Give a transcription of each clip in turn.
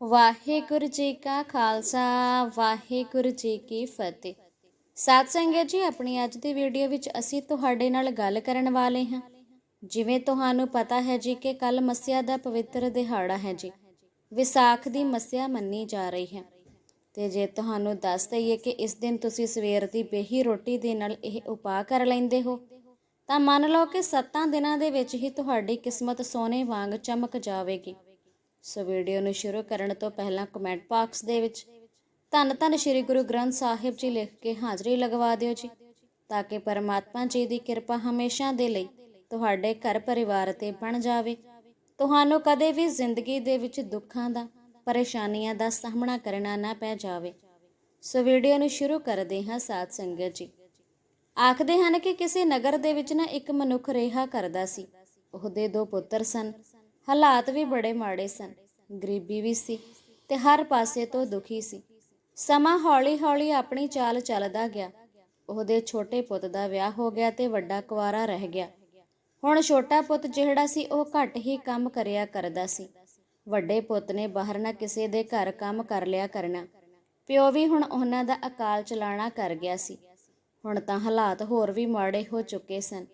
ਵਾਹਿਗੁਰੂ ਜੀ ਕਾ ਖਾਲਸਾ, ਵਾਹਿਗੁਰੂ ਜੀ ਕੀ ਫਤਿਹ। ਸਾਧ ਸੰਗਤ ਜੀ, ਆਪਣੀ ਅੱਜ ਦੀ ਵੀਡੀਓ ਵਿੱਚ ਅਸੀਂ ਤੁਹਾਡੇ ਨਾਲ ਗੱਲ ਕਰਨ ਵਾਲੇ ਹਾਂ। ਜਿਵੇਂ ਤੁਹਾਨੂੰ ਪਤਾ ਹੈ ਜੀ ਕਿ ਕੱਲ ਮੱਸਿਆ ਦਾ ਪਵਿੱਤਰ ਦਿਹਾੜਾ ਹੈ ਜੀ। ਵਿਸਾਖ ਦੀ ਮੱਸਿਆ ਮੰਨੀ ਜਾ ਰਹੀ ਹੈ। ਤੇ ਜੇ ਤੁਹਾਨੂੰ ਦੱਸ ਦਈਏ ਕਿ ਇਸ ਦਿਨ ਤੁਸੀਂ ਸਵੇਰ ਦੀ ਬੇਹੀ ਰੋਟੀ ਦੇ ਨਾਲ ਇਹ ਉਪਾਅ ਕਰ ਲੈਂਦੇ ਹੋ, ਤਾਂ ਮੰਨ ਲਓ ਕਿ 7 ਦਿਨਾਂ ਦੇ ਵਿੱਚ ਹੀ ਤੁਹਾਡੀ ਕਿਸਮਤ ਸੋਨੇ ਵਾਂਗ ਚਮਕ ਜਾਵੇਗੀ। ਸੋ ਵੀਡੀਓ ਨੂੰ ਸ਼ੁਰੂ ਕਰਨ ਤੋਂ ਪਹਿਲਾਂ ਕਮੈਂਟ ਬਾਕਸ ਦੇ ਵਿੱਚ ਧੰਨ ਧੰਨ ਸ੍ਰੀ ਗੁਰੂ ਗ੍ਰੰਥ ਸਾਹਿਬ ਜੀ ਲਿਖ ਕੇ ਹਾਜ਼ਰੀ ਲਗਵਾ ਦਿਓ ਜੀ, ਤਾਂ ਕਿ ਪਰਮਾਤਮਾ ਜੀ ਦੀ ਕਿਰਪਾ ਹਮੇਸ਼ਾ ਦੇ ਲਈ ਤੁਹਾਡੇ ਘਰ ਪਰਿਵਾਰ ਤੇ ਬਣ ਜਾਵੇ। ਤੁਹਾਨੂੰ ਕਦੇ ਵੀ ਜ਼ਿੰਦਗੀ ਦੇ ਵਿੱਚ ਦੁੱਖਾਂ ਦਾ, ਪਰੇਸ਼ਾਨੀਆਂ ਦਾ ਸਾਹਮਣਾ ਕਰਨਾ ਨਾ ਪੈ ਜਾਵੇ। ਸੋ ਵੀਡੀਓ ਨੂੰ ਸ਼ੁਰੂ ਕਰਦੇ ਹਾਂ ਸਾਧ ਸੰਗਤ ਜੀ। ਆਖਦੇ ਹਨ ਕਿ ਕਿਸੇ ਨਗਰ ਦੇ ਵਿੱਚ ਨਾ ਇੱਕ ਮਨੁੱਖ ਰਿਹਾ ਕਰਦਾ ਸੀ। ਉਹਦੇ ਦੋ ਪੁੱਤਰ ਸਨ। ਹਾਲਾਤ ਵੀ ਬੜੇ ਮਾੜੇ ਸਨ। ਗਰੀਬੀ ਵੀ ਸੀ ਤੇ ਹਰ ਪਾਸੇ ਤੋਂ ਦੁਖੀ ਸੀ। ਸਮਾਂ ਹੌਲੀ-ਹੌਲੀ ਆਪਣੀ ਚਾਲ ਚੱਲਦਾ ਗਿਆ। ਉਹਦੇ ਛੋਟੇ ਪੁੱਤ ਦਾ ਵਿਆਹ ਹੋ ਗਿਆ ਤੇ ਵੱਡਾ ਕੁਆਰਾ ਰਹਿ ਗਿਆ। ਹੁਣ ਛੋਟਾ ਪੁੱਤ ਜਿਹੜਾ ਸੀ, ਉਹ ਘੱਟ ਹੀ ਕੰਮ ਕਰਿਆ ਕਰਦਾ ਸੀ। ਵੱਡੇ ਪੁੱਤ ਨੇ ਬਾਹਰ ਨਾ ਕਿਸੇ ਦੇ ਘਰ ਕੰਮ ਕਰ ਲਿਆ ਕਰਨਾ। ਪਿਓ ਵੀ ਹੁਣ ਉਹਨਾਂ ਦਾ ਅਕਾਲ ਚਲਾਣਾ ਕਰ ਗਿਆ ਸੀ। ਹੁਣ ਤਾਂ ਹਾਲਾਤ ਹੋਰ ਵੀ ਮਾੜੇ ਹੋ ਚੁੱਕੇ ਸਨ।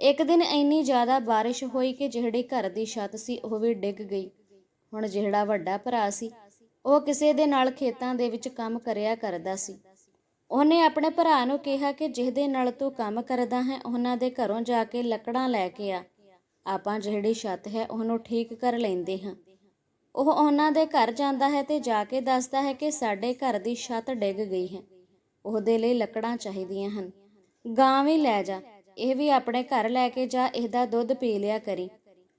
ਇੱਕ ਦਿਨ ਇੰਨੀ ਜ਼ਿਆਦਾ ਬਾਰਿਸ਼ ਹੋਈ ਕਿ ਜਿਹੜੀ ਘਰ ਦੀ ਛੱਤ ਸੀ, ਉਹ ਵੀ ਡਿੱਗ ਗਈ। ਹੁਣ ਜਿਹੜਾ ਵੱਡਾ ਭਰਾ ਸੀ, ਉਹ ਕਿਸੇ ਦੇ ਨਾਲ ਖੇਤਾਂ ਦੇ ਵਿੱਚ ਕੰਮ ਕਰਿਆ ਕਰਦਾ ਸੀ। ਉਹਨੇ ਆਪਣੇ ਭਰਾ ਨੂੰ ਕਿਹਾ ਕਿ ਜਿਹਦੇ ਨਾਲ ਤੂੰ ਕੰਮ ਕਰਦਾ ਹੈ, ਉਹਨਾਂ ਦੇ ਘਰੋਂ ਜਾ ਕੇ ਲੱਕੜਾਂ ਲੈ ਕੇ ਆ। ਆਪਾਂ ਜਿਹੜੀ ਛੱਤ ਹੈ, ਉਹਨੂੰ ਠੀਕ ਕਰ ਲੈਂਦੇ ਹਾਂ। ਉਹ ਉਹਨਾਂ ਦੇ ਘਰ ਜਾਂਦਾ ਹੈ ਤੇ ਜਾ ਕੇ ਦੱਸਦਾ ਹੈ ਕਿ ਸਾਡੇ ਘਰ ਦੀ ਛੱਤ ਡਿੱਗ ਗਈ ਹੈ। ਉਹਦੇ ਲਈ ਲੱਕੜਾਂ ਚਾਹੀਦੀਆਂ ਹਨ। ਗਾਂ ਵੀ ਲੈ ਜਾ। ਇਹ ਵੀ ਆਪਣੇ ਘਰ ਲੈ ਕੇ ਜਾ, ਇਹਦਾ ਦੁੱਧ ਪੀ ਲਿਆ ਕਰੀ।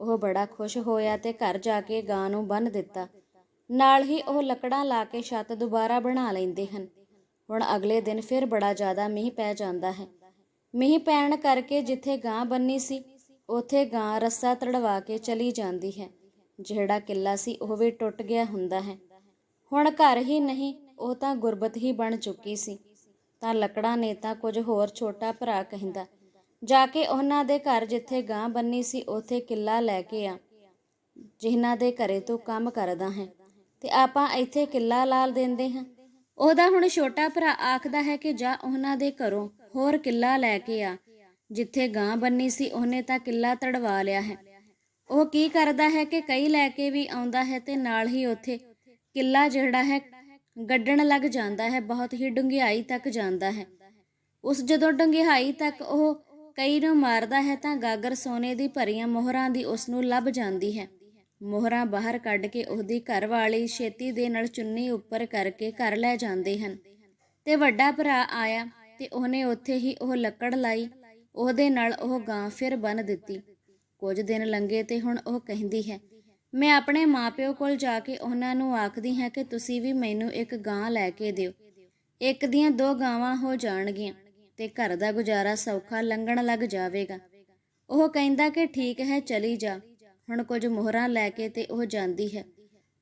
ਉਹ ਬੜਾ ਖੁਸ਼ ਹੋਇਆ ਤੇ ਘਰ ਜਾ ਕੇ ਗਾਂ ਨੂੰ ਬੰਨ ਦਿੱਤਾ। ਨਾਲ ਹੀ ਉਹ ਲੱਕੜਾਂ ਲਾ ਕੇ ਛੱਤ ਦੁਬਾਰਾ ਬਣਾ ਲੈਂਦੇ ਹਨ। ਹੁਣ ਅਗਲੇ ਦਿਨ ਫਿਰ ਬੜਾ ਜ਼ਿਆਦਾ ਮੀਂਹ ਪੈ ਜਾਂਦਾ ਹੈ। ਮੀਂਹ ਪੈਣ ਕਰਕੇ ਜਿੱਥੇ ਗਾਂ ਬੰਨੀ ਸੀ, ਉਥੇ ਗਾਂ ਰੱਸਾ ਤੜਵਾ ਕੇ ਚਲੀ ਜਾਂਦੀ ਹੈ। ਜਿਹੜਾ ਕਿੱਲਾ ਸੀ, ਉਹ ਵੀ ਟੁੱਟ ਗਿਆ ਹੁੰਦਾ ਹੈ। ਹੁਣ ਘਰ ਹੀ ਨਹੀਂ, ਉਹ ਤਾਂ ਗੁਰਬਤ ਹੀ ਬਣ ਚੁੱਕੀ ਸੀ। ਤਾਂ ਲੱਕੜਾਂ ਨੇ ਤਾਂ ਕੁਝ ਹੋਰ ਛੋਟਾ ਭਰਾ ਕਹਿੰਦਾ ਜਾ ਕੇ ਉਹਨਾਂ ਦੇ ਘਰ ਜਿੱਥੇ ਗਾਂ ਬੰਨੀ ਸੀ, ਉਥੇ ਕਿੱਲਾ ਲੈ ਕੇ ਆ। ਜਿਨ੍ਹਾਂ ਦੇ ਘਰੇ ਤੂੰ ਕੰਮ ਕਰਦਾ ਹੈ ਤੇ ਆਪਾਂ ਇੱਥੇ ਕਿੱਲਾ ਲਾਲ ਦਿੰਦੇ ਹਾਂ। ਉਹਦਾ ਹੁਣ ਛੋਟਾ ਭਰਾ ਆਖਦਾ ਹੈ ਕਿ ਜਾ ਉਹਨਾਂ ਦੇ ਘਰੋਂ ਹੋਰ ਕਿੱਲਾ ਲੈ ਕੇ ਆ। ਜਿੱਥੇ ਗਾਂ ਬੰਨੀ ਸੀ, ਉਹਨੇ ਤਾਂ ਕਿੱਲਾ ਤੜਵਾ ਲਿਆ ਹੈ। ਉਹ ਕੀ ਕਰਦਾ ਹੈ ਕਿ ਕਈ ਲੈ ਕੇ ਵੀ ਆਉਂਦਾ ਹੈ ਤੇ ਨਾਲ ਹੀ ਉੱਥੇ ਕਿੱਲਾ ਜਿਹੜਾ ਹੈ ਗੱਡਣ ਲੱਗ ਜਾਂਦਾ ਹੈ, ਬਹੁਤ ਹੀ ਡੂੰਘਾਈ ਤੱਕ ਜਾਂਦਾ ਹੈ। ਉਸ ਜਦੋਂ ਡੂੰਘਾਈ ਤੱਕ ਉਹ ਕਈ ਨੂੰ ਮਾਰਦਾ ਹੈ ਤਾਂ ਗਾਗਰ ਸੋਨੇ ਦੀ ਭਰੀਆਂ ਮੋਹਰਾਂ ਦੀ ਉਸ ਨੂੰ ਲੱਭ ਜਾਂਦੀ ਹੈ। ਮੋਹਰਾਂ ਬਾਹਰ ਕੱਢ ਕੇ ਉਹਦੀ ਘਰਵਾਲੀ ਛੇਤੀ ਦੇ ਨਾਲ ਚੁੰਨੀ ਉੱਪਰ ਕਰਕੇ ਘਰ ਲੈ ਜਾਂਦੇ ਹਨ। ਤੇ ਵੱਡਾ ਭਰਾ ਆਇਆ ਤੇ ਉਹਨੇ ਉੱਥੇ ਹੀ ਉਹ ਲੱਕੜ ਲਾਈ। ਉਹਦੇ ਨਾਲ ਉਹ ਗਾਂ ਫਿਰ ਬੰਨ ਦਿੱਤੀ। ਕੁਝ ਦਿਨ ਲੰਘੇ ਤੇ ਹੁਣ ਉਹ ਕਹਿੰਦੀ ਹੈ, ਮੈਂ ਆਪਣੇ ਮਾਪਿਓ ਕੋਲ ਜਾ ਕੇ ਉਹਨਾਂ ਨੂੰ ਆਖਦੀ ਹਾਂ ਕਿ ਤੁਸੀਂ ਵੀ ਮੈਨੂੰ ਇੱਕ ਗਾਂ ਲੈ ਕੇ ਦਿਓ। ਇੱਕ ਦੀਆਂ ਦੋ ਗਾਵਾਂ ਹੋ ਜਾਣਗੀਆਂ। ਤੇ ਘਰ ਦਾ ਗੁਜ਼ਾਰਾ ਸੌਖਾ ਲੰਘਣ ਲੱਗ ਜਾਵੇਗਾ। ਉਹ ਕਹਿੰਦਾ ਕਿ ਠੀਕ ਹੈ, ਚਲੀ ਜਾ। ਹੁਣ ਕੁਝ ਮੋਹਰਾਂ ਲੈ ਕੇ ਤੇ ਉਹ ਜਾਂਦੀ ਹੈ।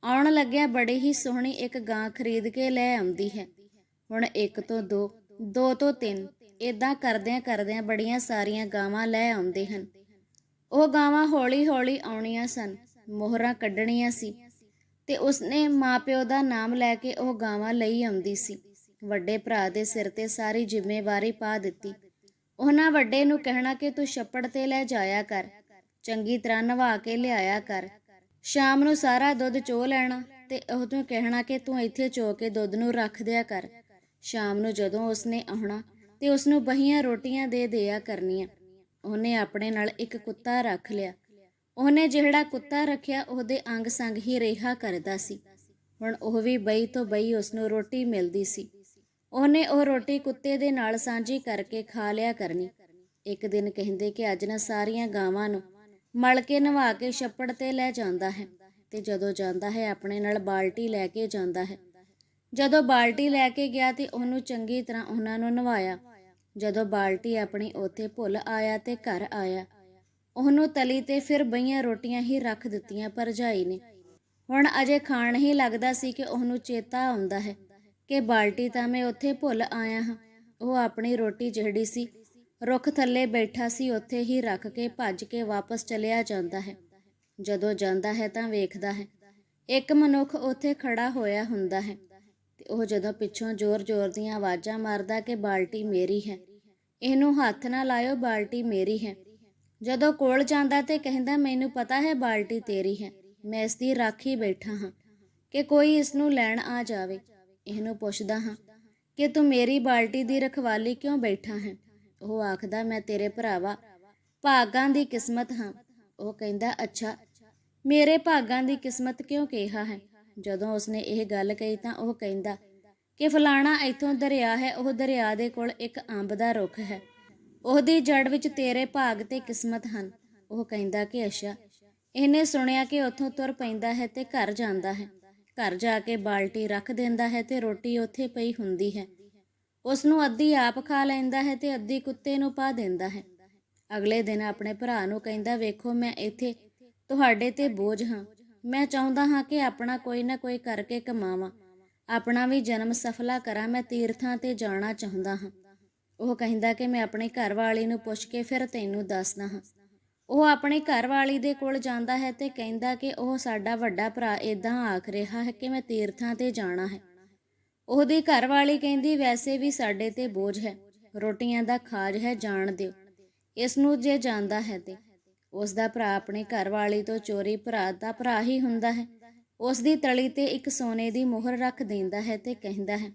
ਆਉਣ ਲੱਗਿਆ ਬੜੀ ਹੀ ਸੋਹਣੀ ਇੱਕ ਗਾਂ ਖਰੀਦ ਕੇ ਲੈ ਆਉਂਦੀ ਹੈ। ਹੁਣ ਇੱਕ ਤੋਂ ਦੋ ਦੋ ਤੋਂ ਤਿੰਨ ਇਦਾਂ ਕਰਦਿਆਂ ਕਰਦਿਆਂ ਬੜੀਆਂ ਸਾਰੀਆਂ ਗਾਵਾਂ ਲੈ ਆਉਂਦੇ ਹਨ। ਉਹ ਗਾਵਾਂ ਹੌਲੀ-ਹੌਲੀ ਆਉਣੀਆਂ ਸਨ, ਮੋਹਰਾਂ ਕੱਢਣੀਆਂ ਸੀ ਤੇ ਉਸਨੇ ਮਾਪਿਓ ਦਾ ਨਾਮ ਲੈ ਕੇ ਉਹ ਗਾਵਾਂ ਲਈ ਆਉਂਦੀ ਸੀ। ਵੱਡੇ ਭਰਾ ਦੇ ਸਿਰ ਤੇ ਸਾਰੀ ਜ਼ਿੰਮੇਵਾਰੀ ਪਾ ਦਿੱਤੀ। ਉਹਨਾਂ ਵੱਡੇ ਨੂੰ ਕਹਿਣਾ ਕਿ ਤੂੰ ਛੱਪੜ ਤੇ ਲੈ ਜਾਇਆ ਕਰ, ਚੰਗੀ ਤਰ੍ਹਾਂ ਨਵਾ ਕੇ ਲਿਆਇਆ ਕਰ। ਸ਼ਾਮ ਨੂੰ ਸਾਰਾ ਦੁੱਧ ਚੋ ਲੈਣਾ ਤੇ ਉਹ ਤੂੰ ਕਹਿਣਾ ਕਿ ਤੂੰ ਇੱਥੇ ਚੋ ਕੇ ਦੁੱਧ ਨੂੰ ਰੱਖ ਦਿਆ ਕਰ। ਸ਼ਾਮ ਨੂੰ ਜਦੋਂ ਉਸਨੇ ਆਉਣਾ ਤੇ ਉਸ ਨੂੰ ਬਹੀਆਂ ਰੋਟੀਆਂ ਦੇ ਦਿਆ ਕਰਨੀਆਂ, ਉਹਨੇ ਆਪਣੇ ਨਾਲ ਇੱਕ ਕੁੱਤਾ ਰੱਖ ਲਿਆ। ਉਹਨੇ ਜਿਹੜਾ ਕੁੱਤਾ ਰੱਖਿਆ, ਉਹਦੇ ਅੰਗ ਸੰਗ ਹੀ ਰਿਹਾ ਕਰਦਾ ਸੀ। ਹੁਣ ਉਹ ਵੀ ਬਈ ਤੋਂ ਬਈ ਉਸ ਨੂੰ ਰੋਟੀ ਮਿਲਦੀ ਸੀ। ਉਹਨੇ ਉਹ ਰੋਟੀ ਕੁੱਤੇ ਦੇ ਨਾਲ ਸਾਂਝੀ ਕਰਕੇ ਖਾ ਲਿਆ ਕਰਨੀ। ਇੱਕ ਦਿਨ ਕਹਿੰਦੇ ਕਿ ਅੱਜ ਨਾ ਸਾਰੀਆਂ ਗਾਵਾਂ ਨੂੰ ਮਲ ਕੇ ਨਵਾ ਕੇ ਛੱਪੜ ਤੇ ਲੈ ਜਾਂਦਾ ਹੈ ਤੇ ਜਦੋਂ ਜਾਂਦਾ ਹੈ ਆਪਣੇ ਨਾਲ ਬਾਲਟੀ ਲੈ ਕੇ ਜਾਂਦਾ ਹੈ। ਜਦੋਂ ਬਾਲਟੀ ਲੈ ਕੇ ਗਿਆ ਤੇ ਉਹਨੂੰ ਚੰਗੀ ਤਰ੍ਹਾਂ ਉਹਨਾਂ ਨੂੰ ਨਵਾਇਆ। ਜਦੋਂ ਬਾਲਟੀ ਆਪਣੀ ਉੱਥੇ ਭੁੱਲ ਆਇਆ ਤੇ ਘਰ ਆਇਆ, ਉਹਨੂੰ ਤਲੀ ਤੇ ਫਿਰ ਬਈਆਂ ਰੋਟੀਆਂ ਹੀ ਰੱਖ ਦਿੱਤੀਆਂ ਭਰਜਾਈ ਨੇ। ਹੁਣ ਅਜੇ ਖਾਣ ਹੀ ਲੱਗਦਾ ਸੀ ਕਿ ਉਹਨੂੰ ਚੇਤਾ ਆਉਂਦਾ ਹੈ। ਕਿ ਬਾਲਟੀ ਤਾਂ ਮੈਂ ਉੱਥੇ ਭੁੱਲ ਆਇਆ ਹਾਂ। ਉਹ ਆਪਣੀ ਰੋਟੀ ਜਿਹੜੀ ਸੀ, ਰੁੱਖ ਥੱਲੇ ਬੈਠਾ ਸੀ, ਉੱਥੇ ਹੀ ਰੱਖ ਕੇ ਭੱਜ ਕੇ ਵਾਪਸ ਚਲਿਆ ਜਾਂਦਾ ਹੈ। ਜਦੋਂ ਜਾਂਦਾ ਹੈ ਤਾਂ ਵੇਖਦਾ ਹੈ, ਇੱਕ ਮਨੁੱਖ ਉੱਥੇ ਖੜਾ ਹੋਇਆ ਹੁੰਦਾ ਹੈ ਤੇ ਉਹ ਜਦੋਂ ਪਿੱਛੋਂ ਜ਼ੋਰ-ਜ਼ੋਰ ਦੀਆਂ ਆਵਾਜ਼ਾਂ ਮਾਰਦਾ ਕਿ ਬਾਲਟੀ ਮੇਰੀ ਹੈ, ਇਹਨੂੰ ਹੱਥ ਨਾ ਲਾਇਓ, ਬਾਲਟੀ ਮੇਰੀ ਹੈ। ਜਦੋਂ ਕੋਲ ਜਾਂਦਾ ਤੇ ਕਹਿੰਦਾ, ਮੈਨੂੰ ਪਤਾ ਹੈ ਬਾਲਟੀ ਤੇਰੀ ਹੈ, ਮੈਂ ਇਸ ਦੀ ਰਾਖੀ ਬੈਠਾ ਹਾਂ, ਕਿ ਕੋਈ ਇਸ ਨੂੰ ਲੈਣ ਆ ਜਾਵੇ। ਇਹਨੂੰ ਪੁੱਛਦਾ ਹਾਂ ਕਿ ਤੂੰ ਮੇਰੀ ਬਾਲਟੀ ਦੀ ਰਖਵਾਲੀ ਕਿਉਂ ਬੈਠਾ ਹੈ? ਉਹ ਆਖਦਾ, ਮੈਂ ਤੇਰੇ ਭਰਾਵਾ, ਭਾਗਾਂ ਦੀ ਕਿਸਮਤ ਹਾਂ। ਉਹ ਕਹਿੰਦਾ, ਅੱਛਾ, ਮੇਰੇ ਭਾਗਾਂ ਦੀ ਕਿਸਮਤ ਕਿਉਂ ਕਿਹਾ ਹੈ? ਜਦੋਂ ਉਸਨੇ ਇਹ ਗੱਲ ਕਹੀ ਤਾਂ ਉਹ ਕਹਿੰਦਾ, ਕਿ ਫਲਾਣਾ ਇੱਥੋਂ ਦਰਿਆ ਹੈ, ਉਹ ਦਰਿਆ ਦੇ ਕੋਲ ਇੱਕ ਅੰਬ ਦਾ ਰੁੱਖ ਹੈ। ਉਹਦੀ ਜੜ ਵਿੱਚ ਤੇਰੇ ਭਾਗ ਤੇ ਕਿਸਮਤ ਹਨ। ਉਹ ਕਹਿੰਦਾ ਕਿ ਅੱਛਾ, ਇਹਨੇ ਸੁਣਿਆ ਕਿ ਉੱਥੋਂ ਤੁਰ ਪੈਂਦਾ ਹੈ ਤੇ ਘਰ ਜਾਂਦਾ ਹੈ। ਘਰ ਜਾ ਕੇ ਬਾਲਟੀ ਰੱਖ ਦਿੰਦਾ ਹੈ ਤੇ ਰੋਟੀ ਉੱਥੇ ਪਈ ਹੁੰਦੀ ਹੈ। ਉਸ ਨੂੰ ਅੱਧੀ ਆਪ ਖਾ ਲੈਂਦਾ ਹੈ ਤੇ ਅੱਧੀ ਕੁੱਤੇ ਨੂੰ ਪਾ ਦਿੰਦਾ ਹੈ। ਅਗਲੇ ਦਿਨ ਆਪਣੇ ਭਰਾ ਨੂੰ ਕਹਿੰਦਾ, ਵੇਖੋ, ਮੈਂ ਇੱਥੇ ਤੁਹਾਡੇ ਤੇ ਬੋਝ ਹਾਂ। ਮੈਂ ਚਾਹੁੰਦਾ ਹਾਂ ਕਿ ਆਪਣਾ ਕੋਈ ਨਾ ਕੋਈ ਕਰਕੇ ਕਮਾਵਾਂ। ਆਪਣਾ ਵੀ ਜਨਮ ਸਫਲਾ ਕਰਾਂ। ਮੈਂ ਤੀਰਥਾਂ ਤੇ ਜਾਣਾ ਚਾਹੁੰਦਾ ਹਾਂ। ਉਹ ਕਹਿੰਦਾ ਕਿ ਮੈਂ ਆਪਣੀ ਘਰਵਾਲੀ ਨੂੰ ਪੁੱਛ ਕੇ ਫਿਰ ਤੈਨੂੰ ਦੱਸਦਾ ਹਾਂ। ਉਹ ਆਪਣੀ ਘਰਵਾਲੀ ਦੇ ਕੋਲ ਜਾਂਦਾ ਹੈ ਤੇ ਕਹਿੰਦਾ ਕਿ ਉਹ ਸਾਡਾ ਵੱਡਾ ਭਰਾ ਇਦਾਂ ਆਖ ਰਿਹਾ ਹੈ ਕਿ ਮੈਂ ਤੀਰਥਾਂ ਤੇ ਜਾਣਾ ਹੈ। ਉਹਦੀ ਘਰਵਾਲੀ ਕਹਿੰਦੀ, ਵੈਸੇ ਵੀ ਸਾਡੇ ਤੇ ਬੋਝ ਹੈ। ਰੋਟੀਆਂ ਦਾ ਖਾਜ ਹੈ, ਜਾਣ ਦਿਓ। ਇਸ ਨੂੰ ਜੇ ਜਾਂਦਾ ਹੈ ਤੇ। ਉਸ ਦਾ ਭਰਾ ਆਪਣੀ ਘਰਵਾਲੀ ਤੋਂ ਚੋਰੀ ਭਰਾ ਦਾ ਭਰਾ ਹੀ ਹੁੰਦਾ ਹੈ। ਉਸ ਦੀ ਤਲੀ ਤੇ ਇੱਕ ਸੋਨੇ ਦੀ ਮੋਹਰ ਰੱਖ ਦਿੰਦਾ ਹੈ ਤੇ ਕਹਿੰਦਾ ਹੈ,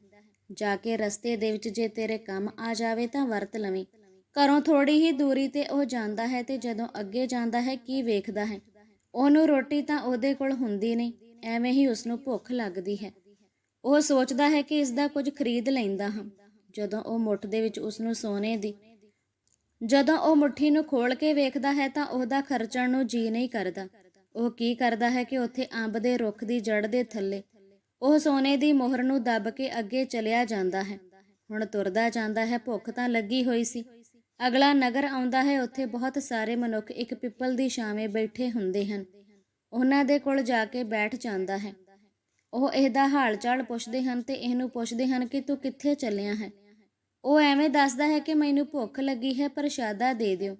ਜਾ ਕੇ ਰਸਤੇ ਦੇ ਵਿੱਚ ਜੇ ਤੇਰੇ ਕੰਮ ਆ ਜਾਵੇ ਤਾਂ ਵਰਤ ਲਵੀਂ। ਘਰੋਂ ਥੋੜੀ ਹੀ ਦੂਰੀ ਤੇ ਉਹ ਜਾਂਦਾ ਹੈ ਤੇ ਜਦੋਂ ਅੱਗੇ ਜਾਂਦਾ ਹੈ ਕੀ ਵੇਖਦਾ ਹੈ? ਉਹਨੂੰ ਰੋਟੀ ਤਾਂ ਉਹਦੇ ਕੋਲ ਹੁੰਦੀ ਨਹੀਂ, ਐਵੇਂ ਹੀ ਉਸ ਨੂੰ ਭੁੱਖ ਲੱਗਦੀ ਹੈ। ਉਹ ਸੋਚਦਾ ਹੈ ਕਿ ਇਸ ਦਾ ਕੁਝ ਖਰੀਦ ਲੈਂਦਾ ਹਾਂ। ਜਦੋਂ ਉਹ ਮੁੱਠ ਦੇ ਵਿੱਚ ਉਸ ਨੂੰ ਸੋਨੇ ਦੀ, ਜਦੋਂ ਉਹ ਮੁੱਠੀ ਨੂੰ ਖੋਲ ਕੇ ਵੇਖਦਾ ਹੈ ਤਾਂ ਉਹਦਾ ਖਰਚਣ ਨੂੰ ਜੀ ਨਹੀਂ ਕਰਦਾ। ਉਹ ਕੀ ਕਰਦਾ ਹੈ ਕਿ ਉੱਥੇ ਅੰਬ ਦੇ ਰੁੱਖ ਦੀ ਜੜ ਦੇ ਥੱਲੇ, ਉਹ ਸੋਨੇ ਦੀ ਮੋਹਰ ਨੂੰ ਦੱਬ ਕੇ ਅੱਗੇ ਚਲਿਆ ਜਾਂਦਾ ਹੈ। ਹੁਣ ਤੁਰਦਾ ਜਾਂਦਾ ਹੈ, ਭੁੱਖ ਤਾਂ ਲੱਗੀ ਹੋਈ ਸੀ। ਅਗਲਾ ਨਗਰ ਆਉਂਦਾ ਹੈ, ਉੱਥੇ ਬਹੁਤ ਸਾਰੇ ਮਨੁੱਖ ਇੱਕ ਪਿੱਪਲ ਦੀ ਛਾਵੇਂ ਬੈਠੇ ਹੁੰਦੇ ਹਨ। ਉਹਨਾਂ ਦੇ ਕੋਲ ਜਾ ਕੇ ਬੈਠ ਜਾਂਦਾ ਹੈ। ਉਹ ਇਹਦਾ ਹਾਲ ਪੁੱਛਦੇ ਹਨ ਤੇ ਇਹਨੂੰ ਪੁੱਛਦੇ ਹਨ ਕਿ ਤੂੰ ਕਿੱਥੇ ਚੱਲਿਆ ਹੈ? ਉਹ ਐਵੇਂ ਦੱਸਦਾ ਹੈ ਕਿ ਮੈਨੂੰ ਭੁੱਖ ਲੱਗੀ ਹੈ, ਪ੍ਰਸ਼ਾਦਾ ਦੇ ਦਿਓ।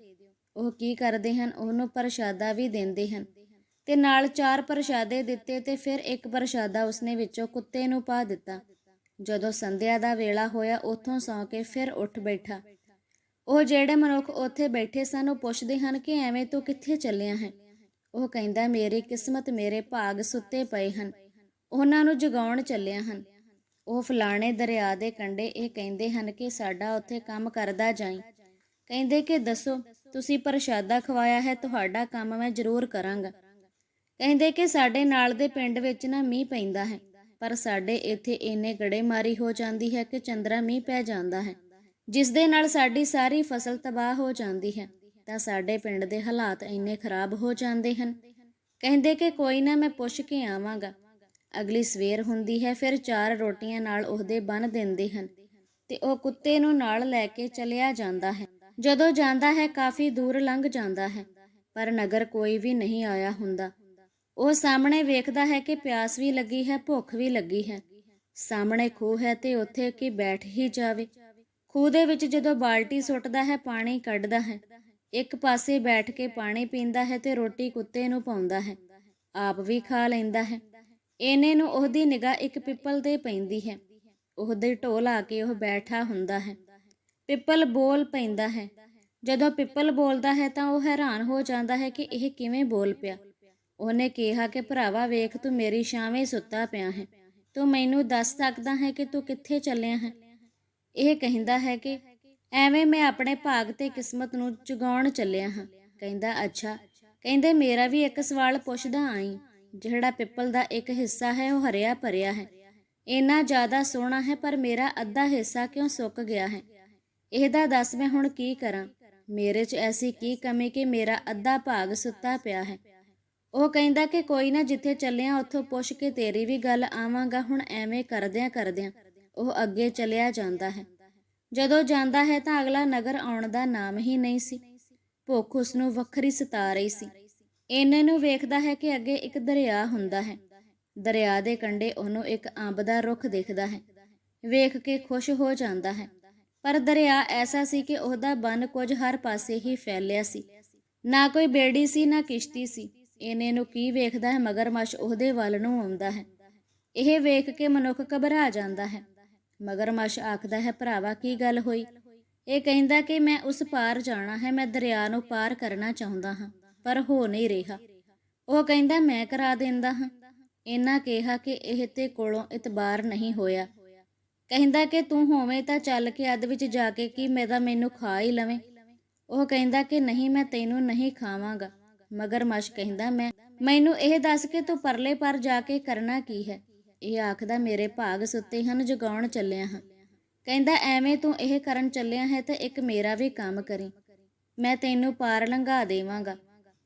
ਉਹ ਕੀ ਕਰਦੇ ਹਨ? ਉਹਨੂੰ ਪ੍ਰਸ਼ਾਦਾ ਵੀ ਦਿੰਦੇ ਹਨ। ਤੇ ਨਾਲ ਚਾਰ ਪ੍ਰਸ਼ਾਦੇ ਦਿੱਤੇ ਤੇ ਫਿਰ ਇੱਕ ਪ੍ਰਸ਼ਾਦਾ ਉਸਨੇ ਵਿੱਚੋਂ ਕੁੱਤੇ ਨੂੰ ਪਾ ਦਿੱਤਾ। ਜਦੋਂ ਸੰਧਿਆ ਦਾ ਵੇਲਾ ਹੋਇਆ, ਉੱਥੋਂ ਸੌਂ ਕੇ ਫਿਰ ਉੱਠ ਬੈਠਾ। ਉਹ ਜਿਹੜੇ ਮਨੁੱਖ ਉੱਥੇ ਬੈਠੇ ਸਨ, ਉਹ ਪੁੱਛਦੇ ਹਨ ਕਿ ਐਵੇਂ ਤੂੰ ਕਿੱਥੇ ਚੱਲਿਆ ਹੈ? ਉਹ ਕਹਿੰਦਾ, ਮੇਰੀ ਕਿਸਮਤ ਮੇਰੇ ਭਾਗ ਸੁੱਤੇ ਪਏ ਹਨ। ਉਹਨਾਂ ਨੂੰ ਜਗਾਉਣ ਚੱਲਿਆ ਹਨ। ਉਹ ਫਲਾਣੇ ਦਰਿਆ ਦੇ ਕੰਢੇ ਇਹ ਕਹਿੰਦੇ ਹਨ ਕਿ ਸਾਡਾ ਉੱਥੇ ਕੰਮ ਕਰਦਾ ਜਾਈ। ਕਹਿੰਦੇ ਕਿ, ਦੱਸੋ, ਤੁਸੀਂ ਪ੍ਰਸ਼ਾਦਾ ਖਵਾਇਆ ਹੈ, ਤੁਹਾਡਾ ਕੰਮ ਮੈਂ ਜ਼ਰੂਰ ਕਰਾਂਗਾ। ਕਹਿੰਦੇ ਕਿ ਸਾਡੇ ਨਾਲ ਦੇ ਪਿੰਡ ਵਿੱਚ ਨਾ ਮੀਂਹ ਪੈਂਦਾ ਹੈ, ਪਰ ਸਾਡੇ ਇੱਥੇ ਇੰਨੇ ਗੜੇਮਾਰੀ ਹੋ ਜਾਂਦੀ ਹੈ ਕਿ ਚੰਦਰਾ ਮੀਂਹ ਪੈ ਜਾਂਦਾ ਹੈ। ਜਿਸ ਦੇ ਨਾਲ ਸਾਡੀ ਸਾਰੀ ਫਸਲ ਤਬਾਹ ਹੋ ਜਾਂਦੀ ਹੈ, ਤਾਂ ਸਾਡੇ ਪਿੰਡ ਦੇ ਹਾਲਾਤ ਇੰਨੇ ਖਰਾਬ ਹੋ ਜਾਂਦੇ ਹਨ। ਕਹਿੰਦੇ ਕਿ ਕੋਈ ਨਾ ਮੈਂ ਪੁੱਛ ਕੇ ਆਵਾਂਗਾ। ਅਗਲੀ ਸਵੇਰ ਹੁੰਦੀ ਹੈ, ਫਿਰ ਚਾਰ ਰੋਟੀਆਂ ਨਾਲ ਉਹਦੇ ਬੰਨ ਦਿੰਦੇ ਹਨ ਤੇ ਉਹ ਕੁੱਤੇ ਨੂੰ ਨਾਲ ਲੈ ਕੇ ਚਲਿਆ ਜਾਂਦਾ ਹੈ। ਜਦੋਂ ਜਾਂਦਾ ਹੈ, ਕਾਫੀ ਦੂਰ ਲੰਘ ਜਾਂਦਾ ਹੈ, ਪਰ ਨਗਰ ਕੋਈ ਵੀ ਨਹੀਂ ਆਇਆ ਹੁੰਦਾ। ਉਹ ਸਾਹਮਣੇ ਵੇਖਦਾ ਹੈ ਕਿ ਪਿਆਸ ਵੀ ਲੱਗੀ ਹੈ, ਭੁੱਖ ਵੀ ਲੱਗੀ ਹੈ। ਸਾਹਮਣੇ ਖੂਹ ਹੈ ਤੇ ਉੱਥੇ ਕਿ ਬੈਠ ਹੀ ਜਾਵੇ। ਖੂਹ ਦੇ ਵਿੱਚ ਜਦੋਂ ਬਾਲਟੀ ਸੁੱਟਦਾ ਹੈ, ਪਾਣੀ ਕੱਢਦਾ ਹੈ। ਇੱਕ ਪਾਸੇ ਬੈਠ ਕੇ ਪਾਣੀ ਪੀਂਦਾ ਹੈ ਤੇ ਰੋਟੀ ਕੁੱਤੇ ਨੂੰ ਪਾਉਂਦਾ ਹੈ। ਆਪ ਵੀ ਖਾ ਲੈਂਦਾ ਹੈ। ਇਹਨੇ ਨੂੰ ਉਹਦੀ ਨਿਗਾਹ ਇੱਕ ਪਿੱਪਲ ਤੇ ਪੈਂਦੀ ਹੈ। ਉਹਦੇ ਢੋਲ ਆ ਕੇ ਉਹ ਬੈਠਾ ਹੁੰਦਾ ਹੈ। ਪਿੱਪਲ ਬੋਲ ਪੈਂਦਾ ਹੈ। ਜਦੋਂ ਪਿੱਪਲ ਬੋਲਦਾ ਹੈ ਤਾਂ ਉਹ ਹੈਰਾਨ ਹੋ ਜਾਂਦਾ ਹੈ ਕਿ ਇਹ ਕਿਵੇਂ ਬੋਲ ਪਿਆ। ਉਹਨੇ ਕਿਹਾ ਕਿ, ਭਰਾਵਾ ਵੇਖ, ਤੂੰ ਮੇਰੀ ਛਾਵੇਂ ਸੁੱਤਾ ਪਿਆ ਹੈ। ਤੂੰ ਮੈਨੂੰ ਦੱਸ ਸਕਦਾ ਹੈ ਕਿ ਤੂੰ ਕਿੱਥੇ ਚੱਲਿਆ ਹੈ? ਇਹ ਕਹਿੰਦਾ ਹੈ ਕਿ ਐਵੇਂ ਮੈਂ ਆਪਣੇ ਭਾਗ ਤੇ ਕਿਸਮਤ ਨੂੰ ਜਗਾਉਣ ਚੱਲਿਆ ਹਾਂ। ਕਹਿੰਦਾ, ਅੱਛਾ। ਕਹਿੰਦੇ, ਮੇਰਾ ਵੀ ਇੱਕ ਸਵਾਲ ਪੁੱਛਦਾ ਆਈ। ਜਿਹੜਾ ਪਿੱਪਲ ਦਾ ਇੱਕ ਹਿੱਸਾ ਹੈ, ਉਹ ਹਰਿਆ ਭਰਿਆ ਹੈ। ਇੰਨਾ ਜ਼ਿਆਦਾ ਸੋਹਣਾ ਹੈ, ਪਰ ਮੇਰਾ ਅੱਧਾ ਹਿੱਸਾ ਕਿਉਂ ਸੁੱਕ ਗਿਆ ਹੈ? ਇਹਦਾ ਦੱਸ ਮੈਂ ਹੁਣ ਕੀ ਕਰਾਂ? ਮੇਰੇ 'ਚ ਐਸੀ ਕੀ ਕਮੀ ਕਿ ਮੇਰਾ ਅੱਧਾ ਭਾਗ ਸੁੱਤਾ ਪਿਆ ਹੈ? ਉਹ ਕਹਿੰਦਾ ਕਿ ਕੋਈ ਨਾ, ਜਿੱਥੇ ਚੱਲਿਆ, ਉੱਥੋਂ ਪੁੱਛ ਕੇ ਤੇਰੀ ਵੀ ਗੱਲ ਆਵਾਂਗਾ। ਹੁਣ ਐਵੇਂ ਕਰਦਿਆਂ ਕਰਦਿਆਂ ਉਹ ਅੱਗੇ ਚਲਿਆ ਜਾਂਦਾ ਹੈ। ਜਦੋਂ ਜਾਂਦਾ ਹੈ ਤਾਂ ਅਗਲਾ ਨਗਰ ਆਉਣ ਦਾ ਨਾਮ ਹੀ ਨਹੀਂ ਸੀ। ਭੁੱਖ ਉਸ ਨੂੰ ਵੱਖਰੀ ਸਤਾ ਰਹੀ ਸੀ। ਇੰਨੇ ਨੂੰ ਵੇਖਦਾ ਹੈ ਕਿ ਅੱਗੇ ਇੱਕ ਦਰਿਆ ਹੁੰਦਾ ਹੈ। ਦਰਿਆ ਦੇ ਕੰਢੇ ਉਹਨੂੰ ਇੱਕ ਅੰਬ ਦਾ ਰੁੱਖ ਦਿਖਦਾ ਹੈ। ਵੇਖ ਕੇ ਖੁਸ਼ ਹੋ ਜਾਂਦਾ ਹੈ। ਪਰ ਦਰਿਆ ਐਸਾ ਸੀ ਕਿ ਉਹਦਾ ਬੰਨ ਕੁਝ ਹਰ ਪਾਸੇ ਹੀ ਫੈਲਿਆ ਸੀ। ਨਾ ਕੋਈ ਬੇੜੀ ਸੀ, ਨਾ ਕਿਸ਼ਤੀ ਸੀ। ਇਹਨੇ ਨੂੰ ਕੀ ਵੇਖਦਾ ਹੈ ਮਗਰਮੱਛ ਉਹਦੇ ਵੱਲ ਨੂੰ ਆਉਂਦਾ ਹੈ। ਇਹ ਵੇਖ ਕੇ ਮਨੁੱਖ ਘਬਰਾ ਜਾਂਦਾ ਹੈ। ਮਗਰਮੱਛ ਆਖਦਾ ਹੈ, ਭਰਾਵਾ, ਕੀ ਗੱਲ ਹੋਈ? ਇਹ ਕਹਿੰਦਾ ਕਿ ਮੈਂ ਉਸ ਪਾਰ ਜਾਣਾ ਹੈ, ਮੈਂ ਦਰਿਆ ਨੂੰ ਪਾਰ ਕਰਨਾ ਚਾਹੁੰਦਾ ਹਾਂ, ਪਰ ਹੋ ਨਹੀਂ ਰਿਹਾ। ਉਹ ਕਹਿੰਦਾ, ਮੈਂ ਕਰਾ ਦਿੰਦਾ ਹਾਂ। ਇਹਨਾਂ ਕਿਹਾ ਕਿ ਇਹ ਤੇ ਕੋਲੋਂ ਇਤਬਾਰ ਨਹੀਂ ਹੋਇਆ। ਕਹਿੰਦਾ ਕਿ, ਤੂੰ ਹੋਵੇਂ ਤਾਂ ਚੱਲ ਕੇ ਅੱਧ ਵਿੱਚ ਜਾ ਕੇ ਕੀ ਮੈਂ ਤਾਂ ਮੈਨੂੰ ਖਾ ਹੀ ਲਵੇਂ? ਉਹ ਕਹਿੰਦਾ ਕਿ, ਨਹੀਂ, ਮੈਂ ਤੈਨੂੰ ਨਹੀਂ ਖਾਵਾਂਗਾ। ਮਗਰਮੱਛ ਕਹਿੰਦਾ, ਮੈਂ, ਮੈਨੂੰ ਇਹ ਦੱਸ ਕੇ ਤੂੰ ਪਰਲੇ ਪਰ ਜਾ ਕੇ ਕਰਨਾ ਕੀ ਹੈ? ਇਹ ਆਖਦਾ, ਮੇਰੇ ਭਾਗ ਸੁੱਤੇ ਹਨ, ਜਗਾਉਣ ਚੱਲਿਆ ਹਾਂ। ਕਹਿੰਦਾ, ਐਵੇਂ ਤੂੰ ਇਹ ਕਰਨ ਚੱਲਿਆ ਹੈ ਤੇ ਇੱਕ ਮੇਰਾ ਵੀ ਕੰਮ ਕਰੀ। ਮੈਂ ਤੈਨੂੰ ਪਾਰ ਲੰਘਾ ਦੇਵਾਂਗਾ।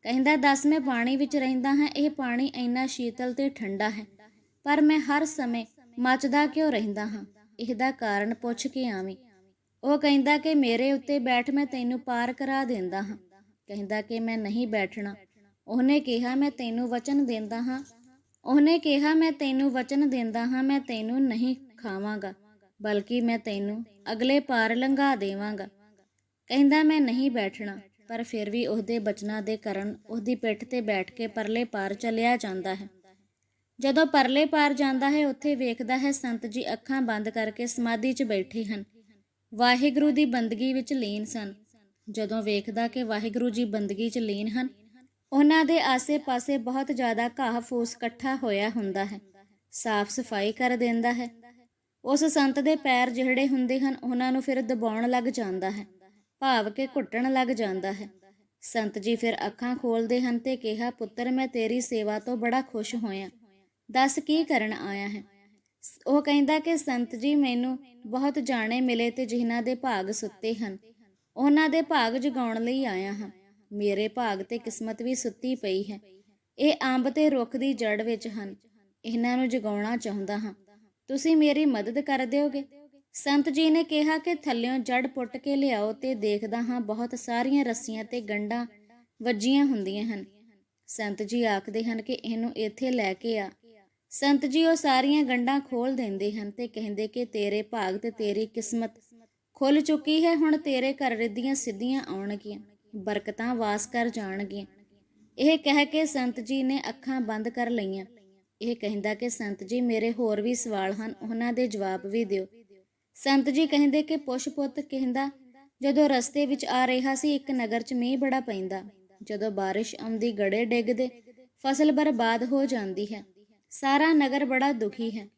ਕਹਿੰਦਾ, ਦੱਸ, ਮੈਂ ਪਾਣੀ ਵਿੱਚ ਰਹਿੰਦਾ ਹਾਂ, ਇਹ ਪਾਣੀ ਇੰਨਾ ਸ਼ੀਤਲ ਤੇ ਠੰਡਾ ਹੈ, ਪਰ ਮੈਂ ਹਰ ਸਮੇਂ ਮੱਚਦਾ ਕਿਉਂ ਰਹਿੰਦਾ ਹਾਂ? ਇਹਦਾ ਕਾਰਨ ਪੁੱਛ ਕੇ ਆਵੀਂ। ਉਹ ਕਹਿੰਦਾ ਕਿ ਮੇਰੇ ਉੱਤੇ ਬੈਠ ਮੈਂ ਤੈਨੂੰ ਪਾਰ ਕਰਾ ਦਿੰਦਾ ਹਾਂ। ਕਹਿੰਦਾ ਕਿ ਮੈਂ ਨਹੀਂ ਬੈਠਣਾ। ਉਹਨੇ ਕਿਹਾ, ਮੈਂ ਤੈਨੂੰ ਵਚਨ ਦਿੰਦਾ ਹਾਂ ਉਹਨੇ ਕਿਹਾ, ਮੈਂ ਤੈਨੂੰ ਵਚਨ ਦਿੰਦਾ ਹਾਂ, ਮੈਂ ਤੈਨੂੰ ਨਹੀਂ ਖਾਵਾਂਗਾ, ਬਲਕਿ ਮੈਂ ਤੈਨੂੰ ਅਗਲੇ ਪਾਰ ਲੰਘਾ ਦੇਵਾਂਗਾ। ਕਹਿੰਦਾ, ਮੈਂ ਨਹੀਂ ਬੈਠਣਾ। ਪਰ ਫਿਰ ਵੀ ਉਹਦੇ ਬਚਨਾਂ ਦੇ ਕਾਰਨ ਉਹਦੀ ਪਿੱਠ ਤੇ ਬੈਠ ਕੇ ਪਰਲੇ ਪਾਰ ਚਲਿਆ ਜਾਂਦਾ ਹੈ। ਜਦੋਂ ਪਰਲੇ ਪਾਰ ਜਾਂਦਾ ਹੈ, ਉੱਥੇ ਵੇਖਦਾ ਹੈ, ਸੰਤ ਜੀ ਅੱਖਾਂ ਬੰਦ ਕਰਕੇ ਸਮਾਧੀ 'ਚ ਬੈਠੇ ਹਨ। ਵਾਹਿਗੁਰੂ ਦੀ ਬੰਦਗੀ ਵਿੱਚ ਲੀਨ ਸਨ। ਜਦੋਂ ਵੇਖਦਾ ਕਿ ਵਾਹਿਗੁਰੂ ਜੀ ਬੰਦਗੀ 'ਚ ਲੀਨ ਹਨ ਉਹਨਾਂ ਦੇ ਆਸੇ-ਪਾਸੇ ਬਹੁਤ ਜ਼ਿਆਦਾ ਘਾਹ ਫੂਸ ਇਕੱਠਾ ਹੋਇਆ ਹੁੰਦਾ ਹੈ। ਸਾਫ਼ ਸਫ਼ਾਈ ਕਰ ਦਿੰਦਾ ਹੈ। ਉਸ ਸੰਤ ਦੇ ਪੈਰ ਜਿਹੜੇ ਹੁੰਦੇ ਹਨ, ਉਹਨਾਂ ਨੂੰ ਫਿਰ ਦਬਾਉਣ ਲੱਗ ਜਾਂਦਾ ਹੈ। ਭਾਵ ਕਿ ਘੁੱਟਣ ਲੱਗ ਜਾਂਦਾ ਹੈ। ਸੰਤ ਜੀ ਫਿਰ ਅੱਖਾਂ ਖੋਲਦੇ ਹਨ ਤੇ ਕਿਹਾ, ਪੁੱਤਰ, ਮੈਂ ਤੇਰੀ ਸੇਵਾ ਤੋਂ ਬੜਾ ਖੁਸ਼ ਹੋਇਆ। ਦੱਸ ਕੀ ਕਰਨ ਆਇਆ ਹੈ? ਉਹ ਕਹਿੰਦਾ ਕਿ ਸੰਤ ਜੀ ਮੈਨੂੰ ਬਹੁਤ ਜਾਣੇ ਮਿਲੇ ਤੇ ਜਿਨ੍ਹਾਂ ਦੇ ਭਾਗ ਸੁੱਤੇ ਹਨ। ਉਹਨਾਂ ਦੇ ਭਾਗ ਜਗਾਉਣ ਲਈ ਆਇਆ ਹਾਂ। ਮੇਰੇ ਭਾਗ ਤੇ ਕਿਸਮਤ ਵੀ ਸੁੱਤੀ ਪਈ ਹੈ। ਇਹ ਅੰਬ ਤੇ ਰੁੱਖ ਦੀ ਜੜ ਵਿੱਚ ਹਨ। ਇਹਨਾਂ ਨੂੰ ਜਗਾਉਣਾ ਚਾਹੁੰਦਾ ਹਾਂ। ਤੁਸੀਂ ਮੇਰੀ ਮਦਦ ਕਰ ਦਿਓਗੇ? ਸੰਤ ਜੀ ਨੇ ਕਿਹਾ ਕਿ ਥੱਲਿਓਂ ਜੜ ਪੁੱਟ ਕੇ ਲਿਆਓ ਤੇ ਦੇਖਦਾ ਹਾਂ ਬਹੁਤ ਸਾਰੀਆਂ ਰੱਸੀਆਂ ਤੇ ਗੰਢਾਂ ਵੱਜੀਆਂ ਹੁੰਦੀਆਂ ਹਨ। ਸੰਤ ਜੀ ਆਖਦੇ ਹਨ ਕਿ ਇਹਨੂੰ ਇੱਥੇ ਲੈ ਕੇ ਆ। ਸੰਤ ਜੀ ਉਹ ਸਾਰੀਆਂ ਗੰਢਾਂ ਖੋਲ ਦਿੰਦੇ ਹਨ ਤੇ ਕਹਿੰਦੇ ਕਿ ਤੇਰੇ ਭਾਗ ਤੇ ਤੇਰੀ ਕਿਸਮਤ ਖੁੱਲ ਚੁੱਕੀ ਹੈ, ਹੁਣ ਤੇਰੇ ਘਰ ਰਿੱਧੀਆਂ ਸਿੱਧੀਆਂ ਆਉਣਗੀਆਂ। ਬਰਕਤਾਂ ਵਾਸ ਕਰ ਜਾਣਗੀਆਂ। ਇਹ ਕਹਿ ਕੇ ਸੰਤ ਜੀ ਨੇ ਅੱਖਾਂ ਬੰਦ ਕਰ ਲਈਆਂ। ਇਹ ਕਹਿੰਦਾ ਕਿ ਸੰਤ ਜੀ, ਮੇਰੇ ਹੋਰ ਵੀ ਸਵਾਲ ਹਨ, ਉਹਨਾਂ ਦੇ ਜਵਾਬ ਵੀ ਦਿਓ। ਸੰਤ ਜੀ ਕਹਿੰਦੇ ਕਿ ਪੁੱਛ ਕਹਿੰਦਾ, ਜਦੋਂ ਰਸਤੇ ਵਿੱਚ ਆ ਰਿਹਾ ਸੀ, ਇੱਕ ਨਗਰ 'ਚ ਮੀਂਹ ਬੜਾ ਪੈਂਦਾ। ਜਦੋਂ ਬਾਰਿਸ਼ ਆਉਂਦੀ ਗੜੇ ਡਿੱਗਦੇ, ਫਸਲ ਬਰਬਾਦ ਹੋ ਜਾਂਦੀ ਹੈ। ਸਾਰਾ ਨਗਰ ਬੜਾ ਦੁਖੀ ਹੈ।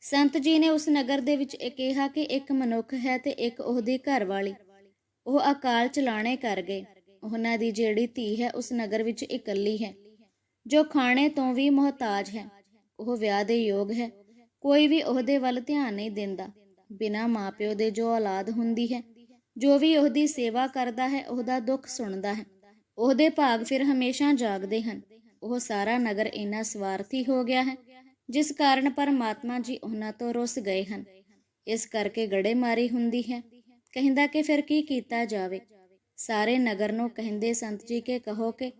ਸੰਤ ਜੀ ਨੇ ਉਸ ਨਗਰ ਦੇ ਵਿੱਚ ਇਹ ਕਿਹਾ ਕਿ ਇੱਕ ਮਨੁੱਖ ਹੈ ਤੇ ਇੱਕ ਉਹਦੀ ਘਰ ਵਾਲੀ ਉਹ ਅਕਾਲ ਚਲਾਣੇ ਕਰ ਗਏ। ਉਹਨਾਂ ਦੀ ਜਿਹੜੀ ਧੀ ਹੈ, ਉਸ ਨਗਰ ਵਿੱਚ ਇਕੱਲੀ ਹੈ, ਜੋ ਖਾਣੇ ਤੋਂ ਵੀ ਮੁਹਤਾਜ ਹੈ। ਉਹ ਵਿਆਹ ਦੇ ਯੋਗ ਹੈ। ਕੋਈ ਵੀ ਉਹਦੇ ਵੱਲ ਧਿਆਨ ਨਹੀਂ ਦਿੰਦਾ। ਬਿਨਾ ਮਾਪਿਓ ਦੇ ਜੋ ਔਲਾਦ ਹੁੰਦੀ ਹੈ, ਜੋ ਵੀ ਉਹਦੀ ਸੇਵਾ ਕਰਦਾ ਹੈ, ਉਹਦਾ ਦੁੱਖ ਸੁਣਦਾ ਹੈ। ਉਹਦੇ ਭਾਗ ਫਿਰ ਹਮੇਸ਼ਾ ਜਾਗਦੇ ਹਨ। ਉਹ ਸਾਰਾ ਨਗਰ ਇੰਨਾ ਸਵਾਰਥੀ ਹੋ ਗਿਆ ਹੈ, ਜਿਸ ਕਾਰਨ ਪਰਮਾਤਮਾ ਜੀ ਉਹਨਾਂ ਤੋਂ ਰੁੱਸ ਗਏ ਹਨ। ਇਸ ਕਰਕੇ ਗੜੇ ਮਾਰੀ ਹੁੰਦੀ ਹੈ। ਕਹਿੰਦਾ ਕਿ ਫਿਰ ਕੀ ਕੀਤਾ ਜਾਵੇ? ਸਾਰੇ ਨਗਰ ਨੂੰ ਕਹਿੰਦੇ ਸੰਤ ਜੀ ਕੇ ਕਹੋ ਕਿ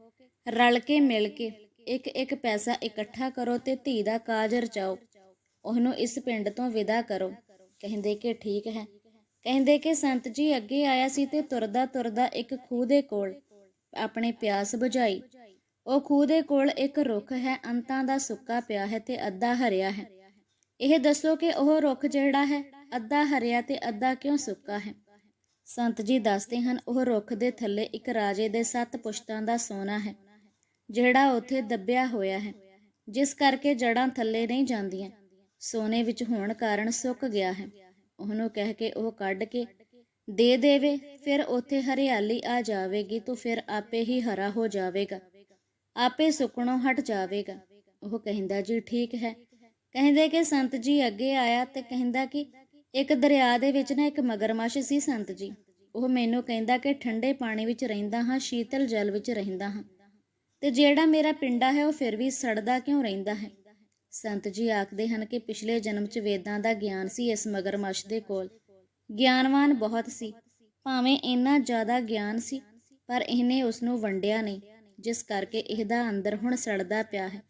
ਰਲ ਕੇ ਮਿਲ ਕੇ ਇੱਕ ਇੱਕ ਪੈਸਾ ਇਕੱਠਾ ਕਰੋ ਤੇ ਧੀ ਦਾ ਕਾਜ ਰਚਾਓ। ਉਹਨੂੰ ਇਸ ਪਿੰਡ ਤੋਂ ਵਿਦਾ ਕਰੋ। ਕਹਿੰਦੇ ਕਿ ਠੀਕ ਹੈ। ਕਹਿੰਦੇ ਕਿ ਸੰਤ ਜੀ ਅੱਗੇ ਆਇਆ ਸੀ ਤੇ ਤੁਰਦਾ ਤੁਰਦਾ ਇੱਕ ਖੂਹ ਦੇ ਕੋਲ ਆਪਣੇ ਪਿਆਸ ਬੁਝਾਈ। ਉਹ ਖੂਹ ਦੇ ਕੋਲ ਇੱਕ ਰੁੱਖ ਹੈ, ਅੰਤਾਂ ਦਾ ਸੁੱਕਾ ਪਿਆ ਹੈ ਤੇ ਅੱਧਾ ਹਰਿਆ ਹੈ। ਇਹ ਦੱਸੋ ਕਿ ਉਹ ਰੁੱਖ ਜਿਹੜਾ ਹੈ, ਅੱਧਾ ਹਰਿਆ ਤੇ ਅੱਧਾ ਕਿਉਂ ਸੁੱਕਾ ਹੈ? ਸੰਤ ਜੀ ਦੱਸਦੇ ਹਨ, ਉਹ ਰੁੱਖ ਦੇ ਥੱਲੇ ਇੱਕ ਰਾਜੇ ਦੇ ਸੱਤ ਪੁਸ਼ਤਾਂ ਦਾ ਸੋਨਾ ਹੈ, ਜਿਹੜਾ ਉੱਥੇ ਦੱਬਿਆ ਹੋਇਆ ਹੈ, ਜਿਸ ਕਰਕੇ ਜੜਾਂ ਥੱਲੇ ਨਹੀਂ ਜਾਂਦੀਆਂ। ਸੋਨੇ ਵਿੱਚ ਹੋਣ ਕਾਰਨ ਸੁੱਕ ਗਿਆ ਹੈ। ਉਹਨੂੰ ਕਹਿ ਕੇ ਉਹ ਕੱਢ ਕੇ ਦੇ ਦੇਵੇ, ਫਿਰ ਉੱਥੇ ਹਰਿਆਲੀ ਆ ਜਾਵੇਗੀ ਤਾਂ ਫਿਰ ਆਪੇ ਹੀ ਹਰਾ ਹੋ ਜਾਵੇਗਾ। ਆਪੇ ਸੁੱਕਣੋਂ ਹਟ ਜਾਵੇਗਾ। ਉਹ ਕਹਿੰਦਾ, ਜੀ ਠੀਕ ਹੈ। ਕਹਿੰਦੇ ਕਿ ਸੰਤ ਜੀ ਅੱਗੇ ਆਇਆ ਤੇ ਕਹਿੰਦਾ ਕਿ ਇੱਕ ਦਰਿਆ ਦੇ ਵਿੱਚ ਨਾ ਇੱਕ ਮਗਰਮੱਛ ਸੀ ਸੰਤ ਜੀ। ਉਹ ਮੈਨੂੰ ਕਹਿੰਦਾ ਕਿ ਠੰਡੇ ਪਾਣੀ ਵਿੱਚ ਰਹਿੰਦਾ ਹਾਂ, ਸ਼ੀਤਲ ਜਲ ਵਿੱਚ ਰਹਿੰਦਾ ਹਾਂ। ਤੇ ਜਿਹੜਾ ਮੇਰਾ ਪਿੰਡਾ ਹੈ, ਉਹ ਫਿਰ ਵੀ ਸੜਦਾ ਕਿਉਂ ਰਹਿੰਦਾ ਹੈ? ਸੰਤ ਜੀ ਆਖਦੇ ਹਨ ਕਿ ਪਿਛਲੇ ਜਨਮ 'ਚ ਵੇਦਾਂ ਦਾ ਗਿਆਨ ਸੀ ਇਸ ਮਗਰਮੱਛ ਦੇ ਕੋਲ। ਗਿਆਨਵਾਨ ਬਹੁਤ ਸੀ। ਭਾਵੇਂ ਇੰਨਾ ਜ਼ਿਆਦਾ ਗਿਆਨ ਸੀ, ਪਰ ਇਹਨੇ ਉਸ ਨੂੰ ਵੰਡਿਆ ਨਹੀਂ, ਜਿਸ ਕਰਕੇ ਇਹਦਾ ਅੰਦਰ ਹੁਣ ਸੜਦਾ ਪਿਆ ਹੈ।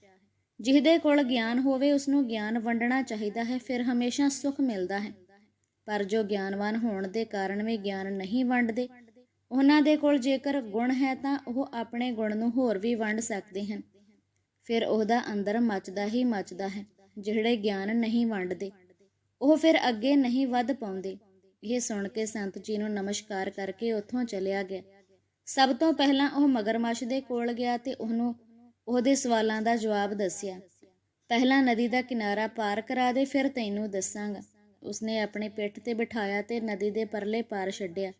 ਜਿਹਦੇ ਕੋਲ ਗਿਆਨ ਹੋਵੇ ਉਸ ਨੂੰ ਗਿਆਨ ਵੰਡਣਾ ਚਾਹੀਦਾ ਹੈ, ਫਿਰ ਹਮੇਸ਼ਾ ਸੁੱਖ ਮਿਲਦਾ ਹੈ। ਪਰ ਜੋ ਗਿਆਨਵਾਨ ਹੋਣ ਦੇ ਕਾਰਨ ਵੀ ਗਿਆਨ ਨਹੀਂ ਵੰਡਦੇ, ਉਹਨਾਂ ਦੇ ਕੋਲ ਜੇਕਰ ਗੁਣ ਹੈ ਤਾਂ ਉਹ ਆਪਣੇ ਗੁਣ ਨੂੰ ਹੋਰ ਵੀ ਵੰਡ ਸਕਦੇ ਹਨ। ਫਿਰ ਉਹਦਾ ਅੰਦਰ ਮੱਚਦਾ ਹੀ ਮੱਚਦਾ ਹੈ, ਜਿਹੜੇ ਗਿਆਨ ਨਹੀਂ ਵੰਡਦੇ, ਉਹ ਫਿਰ ਅੱਗੇ ਨਹੀਂ ਵੱਧ ਪਾਉਂਦੇ। ਇਹ ਸੁਣ ਕੇ ਸੰਤ ਜੀ ਨੂੰ ਨਮਸਕਾਰ ਕਰਕੇ ਉੱਥੋਂ ਚਲਿਆ ਗਿਆ। ਸਭ ਤੋਂ ਪਹਿਲਾਂ ਉਹ ਮਗਰਮੱਛ ਦੇ ਕੋਲ ਗਿਆ ਤੇ ਉਹਨੂੰ ਉਹਦੇ ਸਵਾਲਾਂ ਦਾ ਜਵਾਬ ਦੱਸਿਆ। ਪਹਿਲਾਂ ਨਦੀ ਦਾ ਕਿਨਾਰਾ ਪਾਰ ਕਰਾ ਦੇ, ਫਿਰ ਤੈਨੂੰ ਦੱਸਾਂਗਾ। ਉਸਨੇ ਆਪਣੀ ਪਿੱਠ ਤੇ ਬਿਠਾਇਆ ਤੇ ਨਦੀ ਦੇ ਪਰਲੇ ਪਾਰ ਛੱਡਿਆ।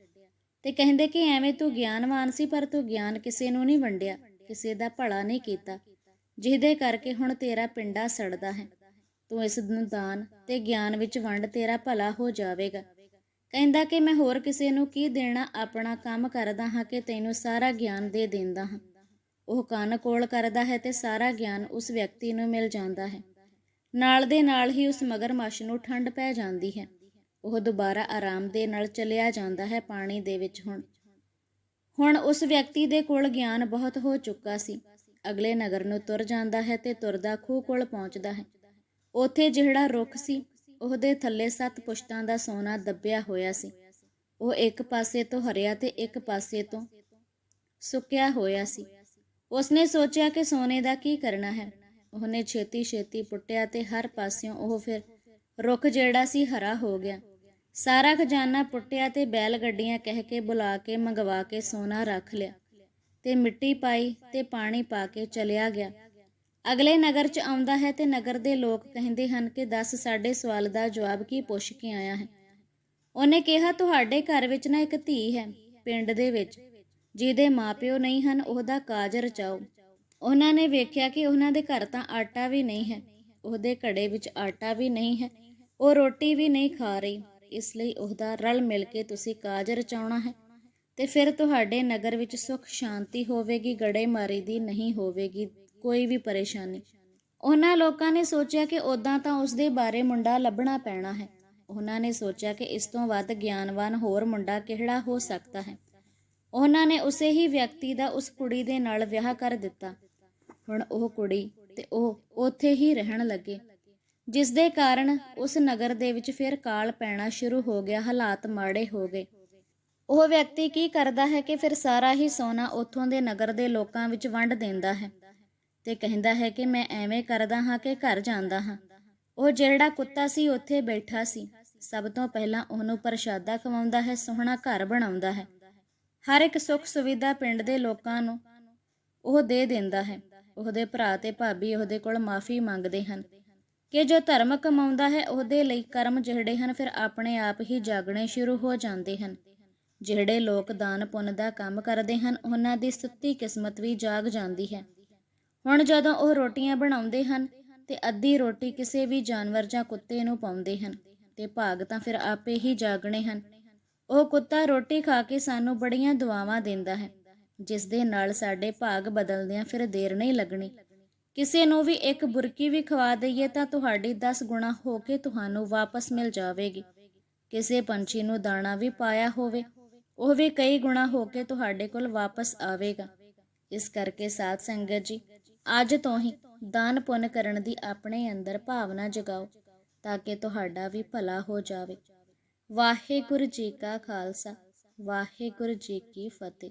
ਤੇ ਕਹਿੰਦੇ ਕਿ ਐਵੇਂ ਤੂੰ ਗਿਆਨਵਾਨ ਸੀ, ਪਰ ਤੂੰ ਗਿਆਨ ਕਿਸੇ ਨੂੰ ਨਹੀਂ ਵੰਡਿਆ, ਕਿਸੇ ਦਾ ਭਲਾ ਨਹੀਂ ਕੀਤਾ। ਜਿਹਦੇ ਕਰਕੇ ਹੁਣ ਤੇਰਾ ਪਿੰਡਾ ਸੜਦਾ ਹੈ। ਤੂੰ ਇਸ ਨੂੰ ਦਾਨ ਤੇ ਗਿਆਨ ਵਿੱਚ ਵੰਡ ਤੇਰਾ ਭਲਾ ਹੋ ਜਾਵੇਗਾ। ਕਹਿੰਦਾ ਕਿ ਮੈਂ ਹੋਰ ਕਿਸੇ ਨੂੰ ਕੀ ਦੇਣਾ, ਆਪਣਾ ਕੰਮ ਕਰਦਾ ਹਾਂ ਕਿ ਤੈਨੂੰ ਸਾਰਾ ਗਿਆਨ ਦੇ ਦਿੰਦਾ ਹਾਂ। ਉਹ ਕੰਨ ਕੋਲ ਕਰਦਾ ਹੈ ਤੇ ਸਾਰਾ ਗਿਆਨ ਉਸ ਵਿਅਕਤੀ ਨੂੰ ਮਿਲ ਜਾਂਦਾ ਹੈ। ਨਾਲ ਦੇ ਨਾਲ ਹੀ ਉਸ ਮਗਰਮੱਛ ਨੂੰ ਠੰਡ ਪੈ ਜਾਂਦੀ ਹੈ। ਉਹ ਦੁਬਾਰਾ ਆਰਾਮ ਦੇ ਨਾਲ ਚਲਿਆ ਜਾਂਦਾ ਹੈ ਪਾਣੀ ਦੇ ਵਿੱਚ ਹੁਣ। ਹੁਣ ਉਸ ਵਿਅਕਤੀ ਦੇ ਕੋਲ ਗਿਆਨ ਬਹੁਤ ਹੋ ਚੁੱਕਾ ਸੀ। ਅਗਲੇ ਨਗਰ ਨੂੰ ਤੁਰ ਜਾਂਦਾ ਹੈ ਤੇ ਤੁਰਦਾ ਖੂਹ ਕੋਲ ਪਹੁੰਚਦਾ ਹੈ। ਉੱਥੇ ਜਿਹੜਾ ਰੁੱਖ ਸੀ, ਉਹਦੇ ਥੱਲੇ ਸੱਤ ਪੁਸ਼ਤਾਂ ਦਾ ਸੋਨਾ ਦੱਬਿਆ ਹੋਇਆ ਸੀ। ਉਹ ਇੱਕ ਪਾਸੇ ਤੋਂ ਹਰਿਆ ਤੇ ਇੱਕ ਪਾਸੇ ਤੋਂ ਸੁੱਕਿਆ ਹੋਇਆ ਸੀ। ਉਸਨੇ ਸੋਚਿਆ ਕਿ ਸੋਨੇ ਦਾ ਕੀ ਕਰਨਾ ਹੈ? ਉਹਨੇ ਛੇਤੀ ਛੇਤੀ ਪੁੱਟਿਆ ਤੇ ਹਰ ਪਾਸਿਓਂ ਉਹ ਫਿਰ ਰੁੱਖ ਜਿਹੜਾ ਸੀ ਹਰਾ ਹੋ ਗਿਆ। ਸਾਰਾ ਖਜ਼ਾਨਾ ਪੁੱਟਿਆ ਤੇ ਬੈਲ ਗੱਡੀਆਂ ਕਹਿ ਕੇ ਬੁਲਾ ਕੇ ਮੰਗਵਾ ਕੇ ਸੋਨਾ ਰੱਖ ਲਿਆ। ਤੇ ਮਿੱਟੀ ਪਾਈ ਤੇ ਪਾਣੀ ਪਾ ਕੇ ਚਲਿਆ ਗਿਆ। ਅਗਲੇ ਨਗਰ 'ਚ ਆਉਂਦਾ ਹੈ ਤੇ ਨਗਰ ਦੇ ਲੋਕ ਕਹਿੰਦੇ ਹਨ ਕਿ ਦੱਸ ਸਾਡੇ ਸਵਾਲ ਦਾ ਜਵਾਬ ਕੀ ਪੁੱਛ ਕੇ ਆਇਆ ਹੈ। ਉਹਨੇ ਕਿਹਾ, ਤੁਹਾਡੇ ਘਰ ਵਿੱਚ ਨਾ ਇੱਕ ਧੀ ਹੈ, ਪਿੰਡ ਦੇ ਵਿੱਚ। ਜਿਹਦੇ ਮਾਪਿਓ ਨਹੀਂ ਹਨ, ਉਹਦਾ ਕਾਜ ਰਚਾਓ ਉਹਨਾਂ ਨੇ ਵੇਖਿਆ ਕਿ ਉਹਨਾਂ ਦੇ ਘਰ ਤਾਂ ਆਟਾ ਵੀ ਨਹੀਂ ਹੈ, ਉਹਦੇ ਘੜੇ ਵਿੱਚ ਆਟਾ ਵੀ ਨਹੀਂ ਹੈ, ਉਹ ਰੋਟੀ ਵੀ ਨਹੀਂ ਖਾ ਰਹੀ, ਇਸ ਲਈ ਉਹਦਾ ਰਲ ਮਿਲ ਕੇ ਤੁਸੀਂ ਕਾਜ ਰਚਾਉਣਾ ਹੈ। ਤੇ ਫਿਰ ਤੁਹਾਡੇ ਨਗਰ ਵਿੱਚ ਸੁਖ ਸ਼ਾਂਤੀ ਹੋਵੇਗੀ, ਗੜੇਮਾਰੀ ਦੀ ਨਹੀਂ ਹੋਵੇਗੀ, ਕੋਈ ਵੀ ਪਰੇਸ਼ਾਨੀ। ਉਹਨਾਂ ਲੋਕਾਂ ਨੇ ਸੋਚਿਆ ਕਿ ਉਦਾਂ ਤਾਂ ਉਸ ਦੇ ਬਾਰੇ ਮੁੰਡਾ ਲੱਭਣਾ ਪੈਣਾ ਹੈ। ਉਹਨਾਂ ਨੇ ਸੋਚਿਆ ਕਿ ਇਸ ਤੋਂ ਵੱਧ ਗਿਆਨਵਾਨ ਹੋਰ ਮੁੰਡਾ ਕਿਹੜਾ ਹੋ ਸਕਦਾ ਹੈ। ਉਹਨਾਂ ਨੇ ਉਸੇ ਹੀ ਵਿਅਕਤੀ ਦਾ ਉਸ ਕੁੜੀ ਦੇ ਨਾਲ ਵਿਆਹ ਕਰ ਦਿੱਤਾ। ਹੁਣ ਉਹ ਕੁੜੀ ਤੇ ਉਹ ਉੱਥੇ ਹੀ ਰਹਿਣ ਲੱਗੇ। ਜਿਸ ਦੇ ਕਾਰਨ ਉਸ ਨਗਰ ਦੇ ਵਿੱਚ ਫਿਰ ਕਾਲ ਪੈਣਾ ਸ਼ੁਰੂ ਹੋ ਗਿਆ, ਹਾਲਾਤ ਮਾੜੇ ਹੋ ਗਏ। ਉਹ ਵਿਅਕਤੀ ਕੀ ਕਰਦਾ ਹੈ ਕਿ ਫਿਰ ਸਾਰਾ ਹੀ ਸੋਨਾ ਉੱਥੋਂ ਦੇ ਨਗਰ ਦੇ ਲੋਕਾਂ ਵਿੱਚ ਵੰਡ ਦਿੰਦਾ ਹੈ ਤੇ ਕਹਿੰਦਾ ਹੈ ਕਿ ਮੈਂ ਐਵੇਂ ਕਰਦਾ ਹਾਂ ਕਿ ਘਰ ਜਾਂਦਾ ਹਾਂ। ਉਹ ਜਿਹੜਾ ਕੁੱਤਾ ਸੀ, ਉੱਥੇ ਬੈਠਾ ਸੀ। ਸਭ ਤੋਂ ਪਹਿਲਾਂ ਉਹਨੂੰ ਪ੍ਰਸ਼ਾਦਾ ਖਵਾਉਂਦਾ ਹੈ, ਸੋਹਣਾ ਘਰ ਬਣਾਉਂਦਾ ਹੈ। ਹਰ ਇੱਕ ਸੁੱਖ ਸੁਵਿਧਾ ਪਿੰਡ ਦੇ ਲੋਕਾਂ ਨੂੰ ਉਹ ਦੇ ਦਿੰਦਾ ਹੈ। ਉਹਦੇ ਭਰਾ ਤੇ ਭਾਬੀ ਉਹਦੇ ਕੋਲ ਮਾਫੀ ਮੰਗਦੇ ਹਨ ਕਿ ਜੋ ਧਰਮ ਕਮਾਉਂਦਾ ਹੈ ਉਹਦੇ ਲਈ ਕਰਮ ਜਿਹੜੇ ਹਨ ਫਿਰ ਆਪਣੇ ਆਪ ਹੀ ਜਾਗਣੇ ਸ਼ੁਰੂ ਹੋ ਜਾਂਦੇ ਹਨ। ਜਿਹੜੇ ਲੋਕ ਦਾਨ ਪੁੰਨ ਦਾ ਕੰਮ ਕਰਦੇ ਹਨ, ਉਹਨਾਂ ਦੀ ਸੁੱਤੀ ਕਿਸਮਤ ਵੀ ਜਾਗ ਜਾਂਦੀ ਹੈ। ਹੁਣ ਜਦੋਂ ਉਹ ਰੋਟੀਆਂ ਬਣਾਉਂਦੇ ਹਨ ਤੇ ਅੱਧੀ ਰੋਟੀ ਕਿਸੇ ਵੀ ਜਾਨਵਰ ਜਾਂ ਕੁੱਤੇ ਨੂੰ ਪਾਉਂਦੇ ਹਨ ਤੇ ਭਾਗ ਤਾਂ ਫਿਰ ਆਪੇ ਹੀ ਜਾਗਣੇ ਹਨ। ਉਹ ਕੁੱਤਾ ਰੋਟੀ ਖਾ ਕੇ ਸਾਨੂੰ ਬੜੀਆਂ ਦੁਆਵਾਂ ਦਿੰਦਾ ਹੈ। ਜਿਸ ਦੇ ਨਾਲ ਸਾਡੇ ਭਾਗ ਬਦਲਦਿਆਂ ਫਿਰ ਦੇਰ ਨਹੀਂ ਲੱਗਣੀ। ਕਿਸੇ ਨੂੰ ਵੀ ਇੱਕ ਬੁਰਕੀ ਵੀ ਖਵਾ ਦਈਏ ਤਾਂ ਤੁਹਾਡੀ 10 ਗੁਣਾ ਹੋ ਕੇ ਤੁਹਾਨੂੰ ਵਾਪਸ ਮਿਲ ਜਾਵੇਗੀ। ਕਿਸੇ ਪੰਛੀ ਨੂੰ ਦਾਣਾ ਵੀ ਪਾਇਆ ਹੋਵੇ, ਉਹ ਵੀ ਕਈ ਗੁਣਾ ਹੋ ਕੇ ਤੁਹਾਡੇ ਕੋਲ ਵਾਪਸ ਆਵੇਗਾ। ਇਸ ਕਰਕੇ ਸਾਧ ਸੰਗਤ ਜੀ, ਅੱਜ ਤੋਂ ਹੀ ਦਾਨ ਪੁੰਨ ਕਰਨ ਦੀ ਆਪਣੇ ਅੰਦਰ ਭਾਵਨਾ ਜਗਾਓ ਤਾਂ ਕਿ ਤੁਹਾਡਾ ਵੀ ਭਲਾ ਹੋ ਜਾਵੇ। ਵਾਹਿਗੁਰੂ ਜੀ ਕਾ ਖਾਲਸਾ, ਵਾਹਿਗੁਰੂ ਜੀ ਕੀ ਫਤਿਹ।